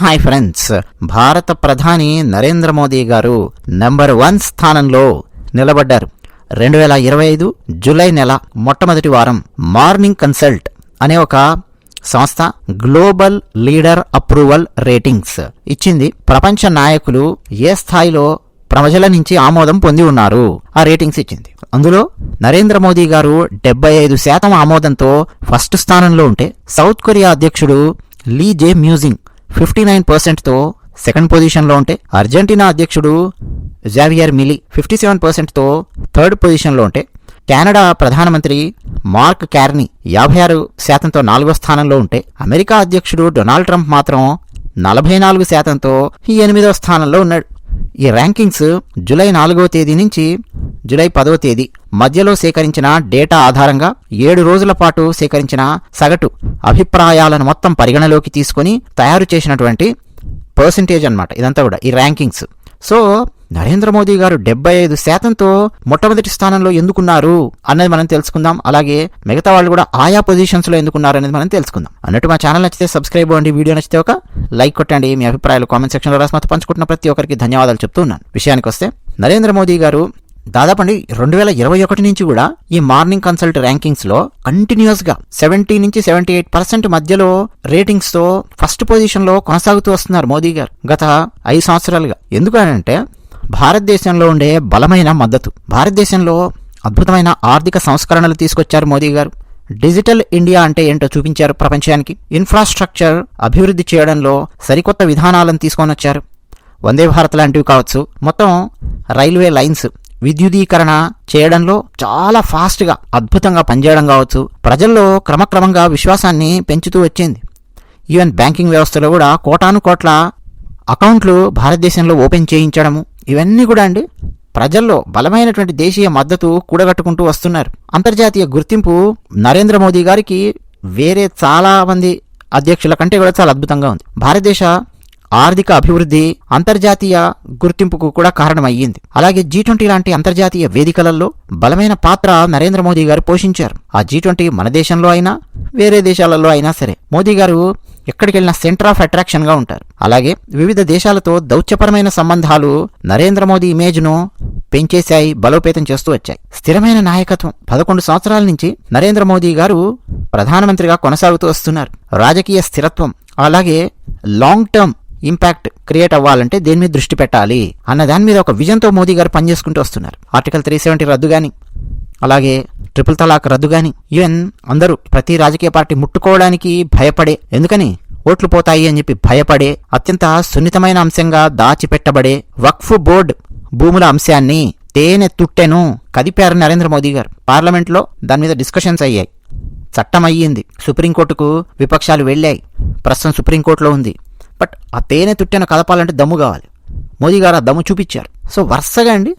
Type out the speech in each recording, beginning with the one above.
Hi friends భారత ప్రధాని నరేంద్ర మోదీ గారు నెంబర్ వన్ స్థానంలో నిలబడ్డారు. రెండు వేల ఇరవై ఐదు జూలై నెల మొట్టమొదటి వారం మార్నింగ్ కన్సల్ట్ అనే ఒక సంస్థ గ్లోబల్ లీడర్ అప్రూవల్ రేటింగ్స్ ఇచ్చింది. ప్రపంచ నాయకులు ఏ స్థాయిలో ప్రజల నుంచి ఆమోదం పొంది ఉన్నారు ఆ రేటింగ్స్ ఇచ్చింది. అందులో నరేంద్ర మోదీ గారు డెబ్బై ఐదు శాతం ఆమోదంతో ఫస్ట్ స్థానంలో ఉంటే సౌత్ కొరియా అధ్యక్షుడు Lee Jae Myung fifty nine పర్సెంట్తో second పొజిషన్లో ఉంటే అర్జెంటీనా అధ్యక్షుడు జావియర్ మిలీ ఫిఫ్టీ సెవెన్ పర్సెంట్తో థర్డ్ పొజిషన్లో ఉంటే కెనడా ప్రధానమంత్రి మార్క్ క్యార్నీ యాభై ఆరు శాతంతో నాలుగో స్థానంలో ఉంటే అమెరికా అధ్యక్షుడు డొనాల్డ్ ట్రంప్ మాత్రం నలభై నాలుగు శాతంతో ఈ ఎనిమిదో స్థానంలో ఉన్నాడు. ఈ ర్యాంకింగ్స్ జూలై నాలుగో తేదీ నుంచి జూలై పదవ తేదీ మధ్యలో సేకరించిన డేటా ఆధారంగా ఏడు రోజుల పాటు సేకరించిన సగటు అభిప్రాయాలను మొత్తం పరిగణలోకి తీసుకొని తయారు చేసినటువంటి పర్సంటేజ్ అన్నమాట. ఇదంతా కూడా ఈ ర్యాంకింగ్స్. సో నరేంద్ర మోదీ గారు డెబ్బై ఐదు శాతంతో మొట్టమొదటి స్థానంలో ఎందుకున్నారు అన్నది మనం తెలుసుకుందాం. అలాగే మిగతా వాళ్ళు కూడా ఆయా పొజిషన్స్లో ఎందుకున్నారు అనేది మనం తెలుసుకుందాం. అన్నట్టు మా ఛానల్ నచ్చితే సబ్స్క్రైబ్ అవ్వండి. వీడియో నచ్చితే ఒక లైక్ కొట్టండి. మీ అభిప్రాయాలు కామెంట్ సెక్షన్లో రాసి పంచుకుంటున్న ప్రతి ఒక్కరికి ధన్యవాదాలు చెప్తూ ఉన్నాను. విషయానికి వస్తే నరేంద్ర మోదీ గారు దాదాపు అండి రెండు వేల ఇరవై ఒకటి నుంచి కూడా ఈ మార్నింగ్ కన్సల్ట్ ర్యాంకింగ్స్లో కంటిన్యూస్గా సెవెంటీ నుంచి సెవెంటీ ఎయిట్ పర్సెంట్ మధ్యలో రేటింగ్స్తో ఫస్ట్ పొజిషన్లో కొనసాగుతూ వస్తున్నారు మోదీ గారు గత ఐదు సంవత్సరాలుగా. ఎందుకనంటే భారతదేశంలో ఉండే బలమైన మద్దతు. భారతదేశంలో అద్భుతమైన ఆర్థిక సంస్కరణలు తీసుకొచ్చారు మోదీ గారు. డిజిటల్ ఇండియా అంటే ఏంటో చూపించారు ప్రపంచానికి. ఇన్ఫ్రాస్ట్రక్చర్ అభివృద్ధి చేయడంలో సరికొత్త విధానాలను తీసుకొని వచ్చారు. వందే భారత్ లాంటివి కావచ్చు. మొత్తం రైల్వే లైన్స్ విద్యుదీకరణ చేయడంలో చాలా ఫాస్ట్గా అద్భుతంగా పనిచేయడం కావచ్చు. ప్రజల్లో క్రమక్రమంగా విశ్వాసాన్ని పెంచుతూ వచ్చింది. ఈవెన్ బ్యాంకింగ్ వ్యవస్థలో కూడా కోటాను కోట్ల అకౌంట్లు భారతదేశంలో ఓపెన్ చేయించడము ఇవన్నీ కూడా అండి ప్రజల్లో బలమైనటువంటి దేశీయ మద్దతు కూడగట్టుకుంటూ వస్తున్నారు. అంతర్జాతీయ గుర్తింపు నరేంద్ర మోదీ గారికి వేరే చాలా మంది అధ్యక్షుల కంటే కూడా చాలా అద్భుతంగా ఉంది. భారతదేశ ఆర్థిక అభివృద్ధి అంతర్జాతీయ గుర్తింపుకు కూడా కారణమయ్యింది. అలాగే జీ ట్వంటీ లాంటి అంతర్జాతీయ వేదికలలో బలమైన పాత్ర నరేంద్ర మోదీ గారు పోషించారు. ఆ జీ ట్వంటీ మన దేశంలో అయినా వేరే దేశాలలో అయినా సరే. మోదీ గారు ఎక్కడికి వెళ్ళినా సెంటర్ ఆఫ్ అట్రాక్షన్గా ఉంటారు. అలాగే వివిధ దేశాలతో దౌత్యపరమైన సంబంధాలు నరేంద్ర మోదీ ఇమేజ్ను పెంచేశాయి బలోపేతం చేస్తూ వచ్చాయి. స్థిరమైన నాయకత్వం. పదకొండు సంవత్సరాల నుంచి నరేంద్ర మోదీ గారు ప్రధానమంత్రిగా కొనసాగుతూ వస్తున్నారు. రాజకీయ స్థిరత్వం అలాగే లాంగ్ టర్మ్ ఇంపాక్ట్ క్రియేట్ అవ్వాలంటే దేని మీద దృష్టి పెట్టాలి అన్న దాని మీద ఒక విజన్తో మోదీ గారు పనిచేసుకుంటూ వస్తున్నారు. ఆర్టికల్ త్రీ సెవెంటీ రద్దు గాని అలాగే ట్రిపుల్ తలాక్ రద్దు గాని ఈవెన్ అందరూ ప్రతి రాజకీయ పార్టీ ముట్టుకోవడానికి భయపడే ఎందుకని? ఓట్లు పోతాయి అని చెప్పి భయపడే అత్యంత సున్నితమైన అంశంగా దాచిపెట్టబడే వక్ఫ్ బోర్డ్ భూముల అంశాన్ని తేనె తుట్టెను కదిపారు నరేంద్ర మోదీ గారు. పార్లమెంట్లో దాని మీద డిస్కషన్స్ అయ్యాయి. చట్టం అయ్యింది సుప్రీంకోర్టుకు విపక్షాలు వెళ్ళాయి. ప్రస్తుతం సుప్రీంకోర్టులో ఉంది. బట్ ఆ తేనె తుట్టెను కదపాలంటే దమ్ము కావాలి. మోదీ గారు ఆ దమ్ము చూపించారు. సో వరుసగా అండి.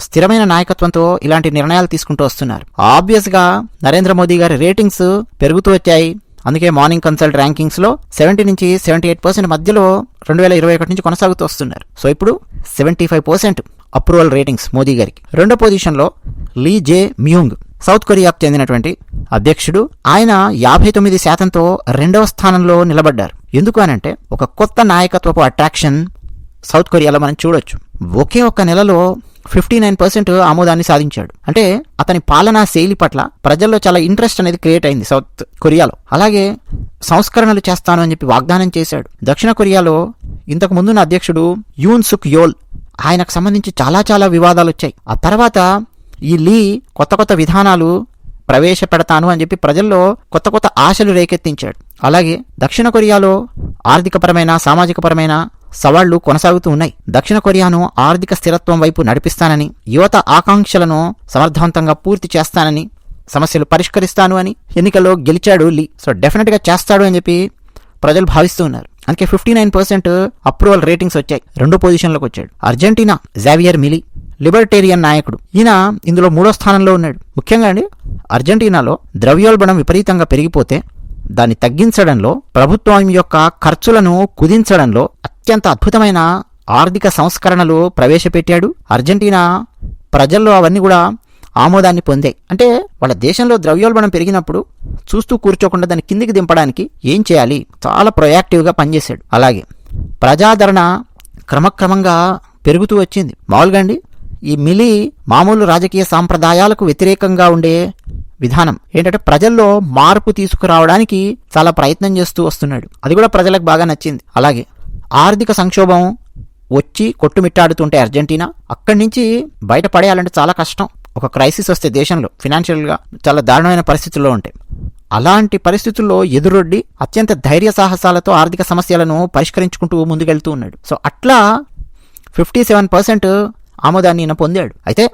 స్థిరమైన నాయకత్వంతో ఇలాంటి నిర్ణయాలు తీసుకుంటూ వస్తున్నారు. ఆబ్వియస్గా నరేంద్ర మోదీ గారి రేటింగ్స్ పెరుగుతూ వచ్చాయి. అందుకే మార్నింగ్ కన్సల్ట్ ర్యాంకింగ్స్లో సెవెంటీ నుంచి సెవెంటీ ఎయిట్ పర్సెంట్ మధ్యలో రెండు వేల ఇరవై ఒకటి నుంచి కొనసాగుతూ వస్తున్నారు. సో ఇప్పుడు seventy five percent approval ratings Modi గారికి. రెండో పొజిషన్లో లీ జే మ్యూంగ్ సౌత్ కొరియాకు చెందినటువంటి అధ్యక్షుడు. ఆయన యాభై తొమ్మిది శాతంతో రెండవ స్థానంలో నిలబడ్డారు. ఎందుకు అనంటే ఒక కొత్త నాయకత్వపు అట్రాక్షన్ సౌత్ కొరియాలో మనం చూడొచ్చు. ఒకే ఒక్క నెలలో ఫిఫ్టీ నైన్ పర్సెంట్ ఆమోదాన్ని సాధించాడు. అంటే అతని పాలనా శైలి పట్ల ప్రజల్లో చాలా ఇంట్రెస్ట్ అనేది క్రియేట్ అయింది సౌత్ కొరియాలో. అలాగే సంస్కరణలు చేస్తాను అని చెప్పి వాగ్దానం చేశాడు. దక్షిణ కొరియాలో ఇంతకు ముందున్న అధ్యక్షుడు యూన్ సుక్ యోల్ ఆయనకు సంబంధించి చాలా చాలా వివాదాలు వచ్చాయి. ఆ తర్వాత ఈ లీ కొత్త కొత్త విధానాలు ప్రవేశపెడతాను అని చెప్పి ప్రజల్లో కొత్త కొత్త ఆశలు రేకెత్తించాడు. అలాగే దక్షిణ కొరియాలో ఆర్థికపరమైన సామాజికపరమైన సవాళ్ళు కొనసాగుతూ ఉన్నాయి. దక్షిణ కొరియాను ఆర్థిక స్థిరత్వం వైపు నడిపిస్తానని యువత ఆకాంక్షలను సమర్థవంతంగా పూర్తి చేస్తానని సమస్యలు పరిష్కరిస్తాను అని ఎన్నికల్లో గెలిచాడు లీ. సో డెఫినెట్గా చేస్తాడు అని చెప్పి ప్రజలు భావిస్తూ ఉన్నారు. అందుకే fifty nine percent approval ratings వచ్చాయి. రెండో పొజిషన్లోకి వచ్చాడు. అర్జెంటీనా జావియర్ మిలీ లిబర్టేరియన్ నాయకుడు. ఈయన ఇందులో మూడో స్థానంలో ఉన్నాడు. ముఖ్యంగా అండి అర్జెంటీనాలో ద్రవ్యోల్బణం విపరీతంగా పెరిగిపోతే దాన్ని తగ్గించడంలో ప్రభుత్వం యొక్క ఖర్చులను కుదించడంలో అత్యంత అద్భుతమైన ఆర్థిక సంస్కరణలు ప్రవేశపెట్టాడు. అర్జెంటీనా ప్రజల్లో అవన్నీ కూడా ఆమోదాన్ని పొందాయి. అంటే వాళ్ళ దేశంలో ద్రవ్యోల్బణం పెరిగినప్పుడు చూస్తూ కూర్చోకుండా దాన్ని కిందికి దింపడానికి ఏం చేయాలి? చాలా ప్రొయాక్టివ్గా పనిచేశాడు. అలాగే ప్రజాదరణ క్రమక్రమంగా పెరుగుతూ వచ్చింది. మామూలుగా అండి ఈ మిలి మామూలు రాజకీయ సాంప్రదాయాలకు వ్యతిరేకంగా ఉండే విధానం. ఏంటంటే ప్రజల్లో మార్పు తీసుకురావడానికి చాలా ప్రయత్నం చేస్తూ వస్తున్నాడు. అది కూడా ప్రజలకు బాగా నచ్చింది. అలాగే ఆర్థిక సంక్షోభం వచ్చి కొట్టుమిట్టాడుతుంటే అర్జెంటీనా? అక్కడి నుంచి బయటపడేయాలంటే చాలా కష్టం. ఒక క్రైసిస్ వస్తే దేశంలో ఫినాన్షియల్గా చాలా దారుణమైన పరిస్థితుల్లో ఉంటాయి అలాంటి పరిస్థితుల్లో ఎదురొడ్డి అత్యంత ధైర్య సాహసాలతో ఆర్థిక సమస్యలను పరిష్కరించుకుంటూ ముందుకెళ్తూ ఉన్నాడు. సో అట్లా ఫిఫ్టీ సెవెన్ పర్సెంట్ ఆమోదాన్ని ఈయన పొందాడు. అయితే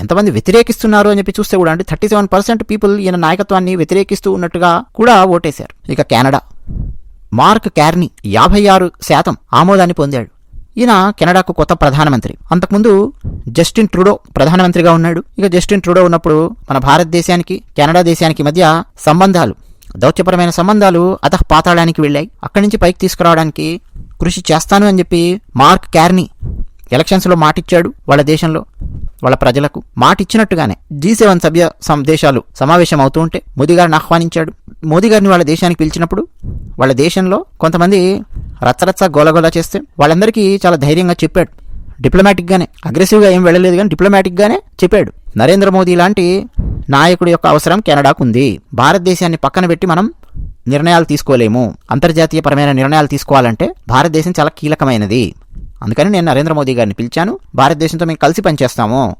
ఎంతమంది వ్యతిరేకిస్తున్నారు అని చెప్పి చూస్తే కూడా అంటే థర్టీ సెవెన్ పర్సెంట్ పీపుల్ ఈయన నాయకత్వాన్ని వ్యతిరేకిస్తూ ఉన్నట్టుగా కూడా ఓటేశారు. ఇక కెనడా. మార్క్ క్యార్నీ యాభై ఆరు శాతం ఆమోదాన్ని పొందాడు. ఈయన కెనడాకు కొత్త ప్రధానమంత్రి. అంతకుముందు జస్టిన్ ట్రూడో ప్రధానమంత్రిగా ఉన్నాడు. ఇక జస్టిన్ ట్రూడో ఉన్నప్పుడు మన భారతదేశానికి కెనడా దేశానికి మధ్య సంబంధాలు దౌత్యపరమైన సంబంధాలు అతహ పాతాళానికి వెళ్ళాయి. అక్కడి నుంచి పైకి తీసుకురావడానికి కృషి చేస్తాను అని చెప్పి మార్క్ క్యార్నీ ఎలక్షన్స్లో మాటిచ్చాడు వాళ్ళ దేశంలో. వాళ్ళ ప్రజలకు మాట ఇచ్చినట్టుగానే జీ సెవెన్ సభ్య దేశాలు సమావేశం అవుతూ ఉంటే మోదీ గారిని ఆహ్వానించాడు. మోదీ గారిని వాళ్ళ దేశానికి పిలిచినప్పుడు వాళ్ళ దేశంలో కొంతమంది రచ్చరచ్చ గోలగోల చేస్తే వాళ్ళందరికీ చాలా ధైర్యంగా చెప్పాడు. డిప్లొమాటిక్గానే అగ్రెసివ్గా ఏం వెళ్ళలేదు కానీ డిప్లొమాటిక్గానే చెప్పాడు. నరేంద్ర మోదీ లాంటి నాయకుడి యొక్క అవసరం కెనడాకు ఉంది భారతదేశాన్ని పక్కన పెట్టి మనం నిర్ణయాలు తీసుకోలేము. అంతర్జాతీయపరమైన నిర్ణయాలు తీసుకోవాలంటే భారతదేశం చాలా కీలకమైనది. అందుకని నేను నరేంద్ర మోదీ గారిని పిలిచాను. భారతదేశంతో మేము కలిసి పనిచేస్తాము.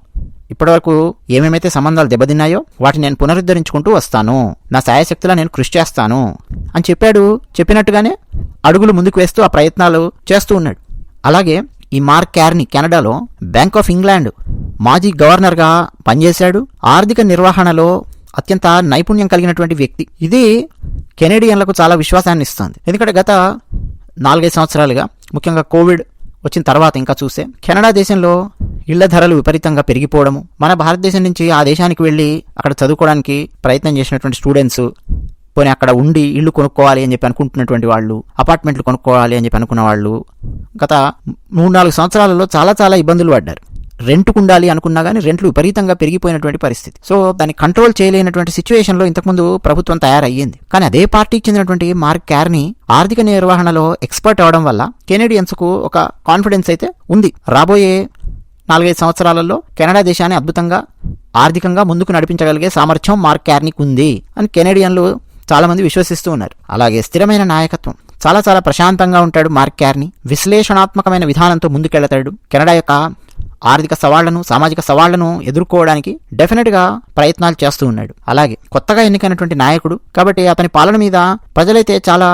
ఇప్పటివరకు ఏమేమైతే సంబంధాలు దెబ్బతిన్నాయో వాటిని నేను పునరుద్ధరించుకుంటూ వస్తాను. నా సాయశక్తిలా నేను కృషి చేస్తాను. అని చెప్పాడు. చెప్పినట్టుగానే అడుగులు ముందుకు వేస్తూ ఆ ప్రయత్నాలు చేస్తూ ఉన్నాడు. అలాగే ఈ మార్క్ క్యార్ని కెనడాలో బ్యాంక్ ఆఫ్ ఇంగ్లాండ్ మాజీ గవర్నర్గా పనిచేశాడు. ఆర్థిక నిర్వహణలో అత్యంత నైపుణ్యం కలిగినటువంటి వ్యక్తి. ఇది కెనేడియన్లకు చాలా విశ్వాసాన్ని ఇస్తుంది. ఎందుకంటే గత నాలుగైదు సంవత్సరాలుగా ముఖ్యంగా కోవిడ్ వచ్చిన తర్వాత ఇంకా చూస్తే కెనడా దేశంలో ఇళ్ళ ధరలు విపరీతంగా పెరిగిపోవడము మన భారతదేశం నుంచి ఆ దేశానికి వెళ్ళి అక్కడ చదువుకోవడానికి ప్రయత్నం చేసినటువంటి స్టూడెంట్స్ పోనీ అక్కడ ఉండి ఇల్లు కొనుక్కోవాలి అని చెప్పి అనుకుంటున్నటువంటి వాళ్ళు అపార్ట్మెంట్లు కొనుక్కోవాలి అని చెప్పి అనుకున్న వాళ్ళు గత మూడు నాలుగు సంవత్సరాలలో చాలా చాలా ఇబ్బందులు పడ్డారు. రెంట్కు ఉండాలి అనుకున్నా కానీ రెంట్లు విపరీతంగా పెరిగిపోయినటువంటి పరిస్థితి. సో దాన్ని కంట్రోల్ చేయలేనటువంటి సిచ్యువేషన్లో ఇంతకుముందు ప్రభుత్వం తయారయ్యింది. కానీ అదే పార్టీకి చెందినటువంటి మార్క్ క్యార్ని ఆర్థిక నిర్వహణలో ఎక్స్పర్ట్ అవడం వల్ల కెనడియన్స్కు ఒక కాన్ఫిడెన్స్ అయితే ఉంది. రాబోయే నాలుగైదు సంవత్సరాలలో కెనడా దేశాన్ని అద్భుతంగా ఆర్థికంగా ముందుకు నడిపించగలిగే సామర్థ్యం మార్క్ క్యార్నికి ఉంది అని కెనడియన్లు చాలామంది విశ్వసిస్తూ ఉన్నారు. అలాగే స్థిరమైన నాయకత్వం. చాలా చాలా ప్రశాంతంగా ఉంటాడు మార్క్ క్యార్ని. విశ్లేషణాత్మకమైన విధానంతో ముందుకెళ్తాడు. కెనడా యొక్క ఆర్థిక సవాళ్ళను సామాజిక సవాళ్ళను ఎదుర్కోవడానికి డెఫినెట్గా ప్రయత్నాలు చేస్తూ ఉన్నాడు. అలాగే కొత్తగా ఎన్నికైనటువంటి నాయకుడు కాబట్టి అతని పాలన మీద ప్రజలైతే చాలా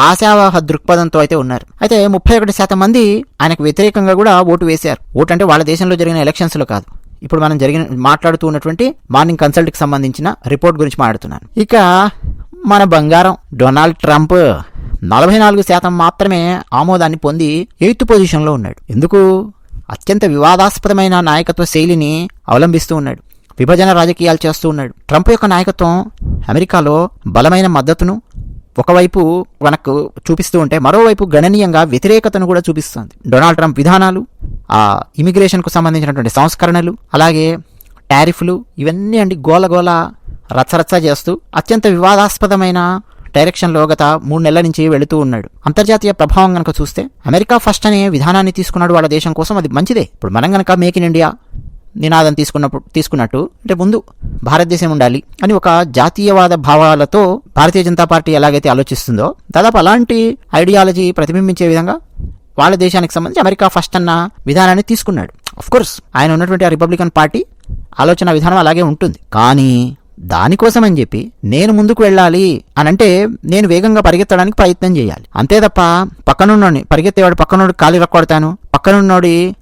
ఆశావాహ దృక్పథంతో అయితే ఉన్నారు. అయితే ముప్పై ఒకటి శాతం మంది ఆయనకు వ్యతిరేకంగా కూడా ఓటు వేశారు. ఓటు అంటే వాళ్ళ దేశంలో జరిగిన ఎలక్షన్స్లో కాదు. ఇప్పుడు మనం జరిగిన మాట్లాడుతూ ఉన్నటువంటి మార్నింగ్ కన్సల్ట్కి సంబంధించిన రిపోర్ట్ గురించి మాట్లాడుతున్నాను. ఇక మన బంగారం డొనాల్డ్ ట్రంప్ నలభై నాలుగు శాతం మాత్రమే ఆమోదాన్ని పొంది ఎయిత్ పొజిషన్లో ఉన్నాడు. ఎందుకు? అత్యంత వివాదాస్పదమైన నాయకత్వ శైలిని అవలంబిస్తూ ఉన్నాడు. విభజన రాజకీయాలు చేస్తూ ఉన్నాడు. ట్రంప్ యొక్క నాయకత్వం అమెరికాలో బలమైన మద్దతును ఒకవైపు మనకు చూపిస్తూ ఉంటే మరోవైపు గణనీయంగా వ్యతిరేకతను కూడా చూపిస్తుంది. డొనాల్డ్ ట్రంప్ విధానాలు ఆ ఇమిగ్రేషన్కు సంబంధించినటువంటి సంస్కరణలు అలాగే టారిఫ్లు ఇవన్నీ అండి గోల గోల రచ్చరచ్చ చేస్తూ అత్యంత వివాదాస్పదమైన డైరెక్షన్లో గత మూడు నెలల నుంచి వెళుతూ ఉన్నాడు. అంతర్జాతీయ ప్రభావం కనుక చూస్తే అమెరికా ఫస్ట్ అనే విధానాన్ని తీసుకున్నాడు వాళ్ళ దేశం కోసం అది మంచిదే. ఇప్పుడు మనం కనుక మేక్ ఇన్ ఇండియా నినాదం తీసుకున్నప్పుడు తీసుకున్నట్టు అంటే ముందు భారతదేశం ఉండాలి అని ఒక జాతీయవాద భావాలతో భారతీయ జనతా పార్టీ ఎలాగైతే ఆలోచిస్తుందో దాదాపు అలాంటి ఐడియాలజీ ప్రతిబింబించే విధంగా వాళ్ళ దేశానికి సంబంధించి అమెరికా ఫస్ట్ అన్న విధానాన్ని తీసుకున్నాడు. కోర్స్ ఆయన ఉన్నటువంటి ఆ రిపబ్లికన్ పార్టీ ఆలోచన విధానం అలాగే ఉంటుంది. కానీ దానికోసం అని చెప్పి నేను ముందుకు వెళ్ళాలి అని అంటే నేను వేగంగా పరిగెత్తడానికి ప్రయత్నం చేయాలి. అంతే తప్ప పక్కనున్నోడిని పరిగెత్తేవాడు పక్కనోడు కాలు రక్కొడతాను పక్కనున్నోడి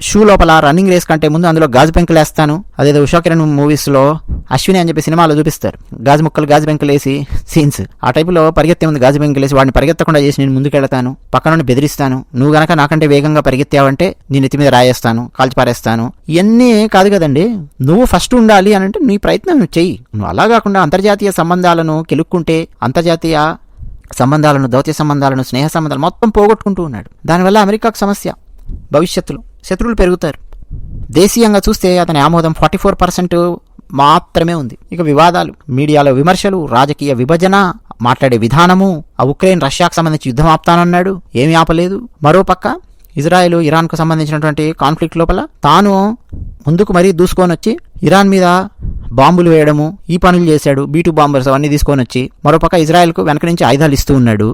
షూ లోపల రన్నింగ్ రేస్ కంటే ముందు అందులో గాజు పెంకులు వేస్తాను అదేదో ఉషా కిరణ్ మూవీస్లో అశ్విని అని చెప్పి సినిమాలో చూపిస్తారు. గాజు ముక్కలు గాజు పెంకులు వేసి సీన్స్. ఆ టైపులో పరిగెత్తే ముందు గాజు పెంకులు వేసి వాడిని పరిగెత్తకుండా చేసి నేను ముందుకెళ్తాను. పక్కన బెదిరిస్తాను. నువ్వు గనక నాకంటే వేగంగా పరిగెత్తావంటే నేను నెత్తి మీద రాయేస్తాను కాల్చిపారేస్తాను ఇవన్నీ కాదు కదండి. నువ్వు ఫస్ట్ ఉండాలి అని అంటే నీ ప్రయత్నం నువ్వు చెయ్యి. నువ్వు అలా కాకుండా అంతర్జాతీయ సంబంధాలను కెలుక్కుంటే అంతర్జాతీయ సంబంధాలను దౌత్య సంబంధాలను స్నేహ సంబంధాలు మొత్తం పోగొట్టుకుంటూ ఉన్నాడు. దానివల్ల అమెరికాకు సమస్య. భవిష్యత్తులో. శత్రువులు పెరుగుతారు. దేశీయంగా చూస్తే అతని ఆమోదం ఫార్టీ ఫోర్ పర్సెంట్ మాత్రమే ఉంది. ఇక వివాదాలు మీడియాలో విమర్శలు రాజకీయ విభజన మాట్లాడే విధానము ఆ ఉక్రెయిన్ రష్యాకు సంబంధించి యుద్ధం ఆపుతానన్నాడు ఏమీ ఆపలేదు. మరోపక్క ఇజ్రాయెల్ ఇరాన్కు సంబంధించినటువంటి కాన్ఫ్లిక్ట్ లోపల తాను ముందుకు మరీ దూసుకొని వచ్చి ఇరాన్ మీద బాంబులు వేయడము ఈ పనులు చేశాడు బీటు బాంబర్స్ అవన్నీ తీసుకొని వచ్చి మరోపక్క ఇజ్రాయెల్కు వెనక నుంచి ఆయుధాలు ఇస్తూ ఉన్నాడు.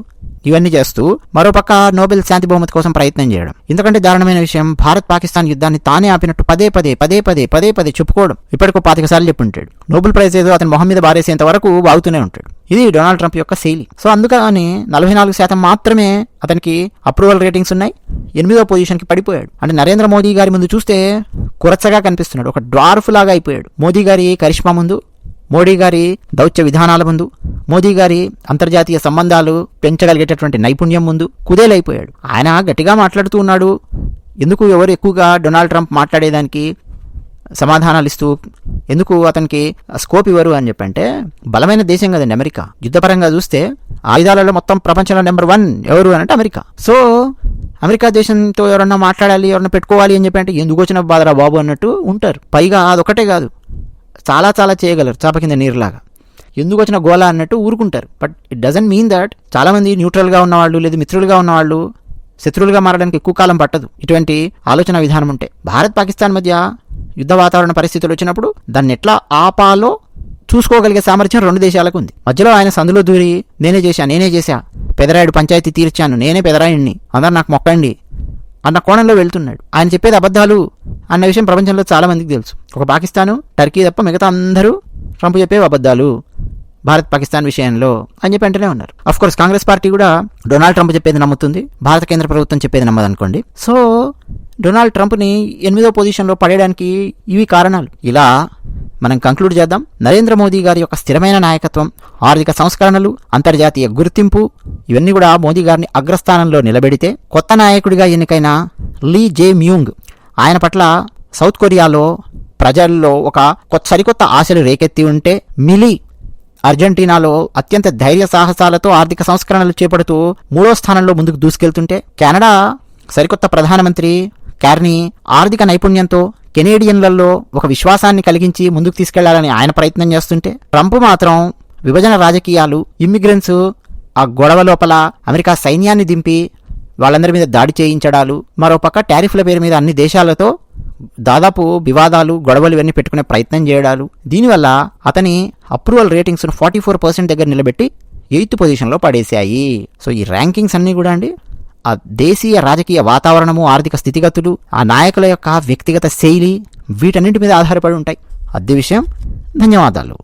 ఇవన్నీ చేస్తూ మరోపక్క నోబెల్ శాంతి బహుమతి కోసం ప్రయత్నం చేయడం. ఎందుకంటే దారుణమైన విషయం భారత్ పాకిస్తాన్ యుద్ధాన్ని తానే ఆపినట్టు పదే పదే పదే పదే పదే పదే చెప్పుకోవడం. ఇప్పటికో పాతిక సార్లు చెప్పుంటాడు. నోబెల్ ప్రైజ్ ఏదో అతని మొహం మీద బారేసేంత వరకు వాగుతూనే ఉంటాడు. ఇది డొనాల్డ్ ట్రంప్ యొక్క శైలి. సో అందుకని నలభై నాలుగు శాతం మాత్రమే అతనికి అప్రూవల్ రేటింగ్స్ ఉన్నాయి. ఎనిమిదో పొజిషన్కి పడిపోయాడు. అంటే నరేంద్ర మోదీ గారి ముందు చూస్తే కురచగా కనిపిస్తున్నాడు. ఒక డ్వార్ఫ్ లాగా అయిపోయాడు. మోదీ గారి కరిష్మా ముందు మోడీ గారి దౌత్య విధానాల ముందు మోదీ గారి అంతర్జాతీయ సంబంధాలు పెంచగలిగేటటువంటి నైపుణ్యం ముందు కుదేలైపోయాడు. ఆయన గట్టిగా మాట్లాడుతూ ఉన్నాడు. ఎందుకు ఎవరు ఎక్కువగా డొనాల్డ్ ట్రంప్ మాట్లాడేదానికి సమాధానాలు ఇస్తూ ఎందుకు అతనికి స్కోప్ ఇవ్వరు అని చెప్పంటే బలమైన దేశం కదండి అమెరికా. యుద్ధపరంగా చూస్తే ఆయుధాలలో మొత్తం ప్రపంచంలో నెంబర్ వన్ ఎవరు అని అంటే అమెరికా. సో అమెరికా దేశంతో ఎవరన్నా మాట్లాడాలి ఎవరన్నా పెట్టుకోవాలి అని చెప్పి అంటే ఎందుకు వచ్చిన బాధరా బాబు అన్నట్టు ఉంటారు. పైగా అదొకటే కాదు చాలా చాలా చేయగలరు చాప కింద నీరులాగా. ఎందుకు వచ్చిన గోళ అన్నట్టు ఊరుకుంటారు. But it doesn't mean that చాలామంది న్యూట్రల్గా ఉన్నవాళ్ళు లేదా మిత్రులుగా ఉన్నవాళ్ళు శత్రువులుగా మారడానికి ఎక్కువ కాలం పట్టదు. ఇటువంటి ఆలోచన విధానం ఉంటే. భారత్ పాకిస్తాన్ మధ్య యుద్ధ వాతావరణ పరిస్థితులు వచ్చినప్పుడు దాన్ని ఎట్లా ఆపాలో చూసుకోగలిగే సామర్థ్యం రెండు దేశాలకు ఉంది. మధ్యలో ఆయన సందులో దూరి నేనే చేశా నేనే చేశా పెదరాయుడు పంచాయతీ తీర్చాను నేనే పెదరాయుడిని అందరు నాకు మొక్కండి అన్న కోణంలో వెళ్తున్నాడు. ఆయన చెప్పేది అబద్ధాలు అన్న విషయం ప్రపంచంలో చాలామందికి తెలుసు. ఒక పాకిస్తాను టర్కీ తప్ప మిగతా అందరూ ట్రంప్ చెప్పేవి అబద్ధాలు. భారత్ పాకిస్తాన్ విషయంలో అని చెప్పి అంటూనే ఉన్నారు. అఫ్ కోర్స్ కాంగ్రెస్ పార్టీ కూడా డొనాల్డ్ ట్రంప్ చెప్పేది నమ్ముతుంది. భారత కేంద్ర ప్రభుత్వం చెప్పేది నమ్మదనుకోండి. సో డొనాల్డ్ ట్రంప్ని ఎనిమిదో పొజిషన్లో పడేయడానికి ఇవి కారణాలు. ఇలా మనం కంక్లూడ్ చేద్దాం. నరేంద్ర మోదీ గారి యొక్క స్థిరమైన నాయకత్వం ఆర్థిక సంస్కరణలు అంతర్జాతీయ గుర్తింపు ఇవన్నీ కూడా మోదీ గారిని అగ్రస్థానంలో నిలబెడితే కొత్త నాయకుడిగా ఎన్నికైన లీ జే మ్యూంగ్ ఆయన పట్ల సౌత్ కొరియాలో ప్రజల్లో ఒక కొత్త సరికొత్త ఆశలు రేకెత్తి ఉంటే మిలీ అర్జెంటీనాలో అత్యంత ధైర్య సాహసాలతో ఆర్థిక సంస్కరణలు చేపడుతూ మూడో స్థానంలో ముందుకు దూసుకెళ్తుంటే కెనడా సరికొత్త ప్రధానమంత్రి క్యార్నీ ఆర్థిక నైపుణ్యంతో కెనేడియన్లలో ఒక విశ్వాసాన్ని కలిగించి ముందుకు తీసుకెళ్ళాలని ఆయన ప్రయత్నం చేస్తుంటే ట్రంప్ మాత్రం విభజన రాజకీయాలు ఇమ్మిగ్రెంట్స్ ఆ గొడవ లోపల అమెరికా సైన్యాన్ని దింపి వాళ్ళందరి మీద దాడి చేయించడాలు మరోపక్క టారిఫ్ల పేరు మీద అన్ని దేశాలతో దాదాపు వివాదాలు గొడవలు ఇవన్నీ పెట్టుకునే ప్రయత్నం చేయడాలు. దీనివల్ల అతని అప్రూవల్ రేటింగ్స్ను ఫార్టీ ఫోర్ పర్సెంట్ దగ్గర నిలబెట్టి ఎయిత్ పొజిషన్లో పడేశాయి. సో ఈ ర్యాంకింగ్స్ అన్నీ కూడా అండి ఆ దేశీయ రాజకీయ వాతావరణము ఆర్థిక స్థితిగతులు ఆ నాయకుల యొక్క వ్యక్తిగత శైలి వీటన్నింటి మీద ఆధారపడి ఉంటాయి. అద్దె విషయం. ధన్యవాదాలు.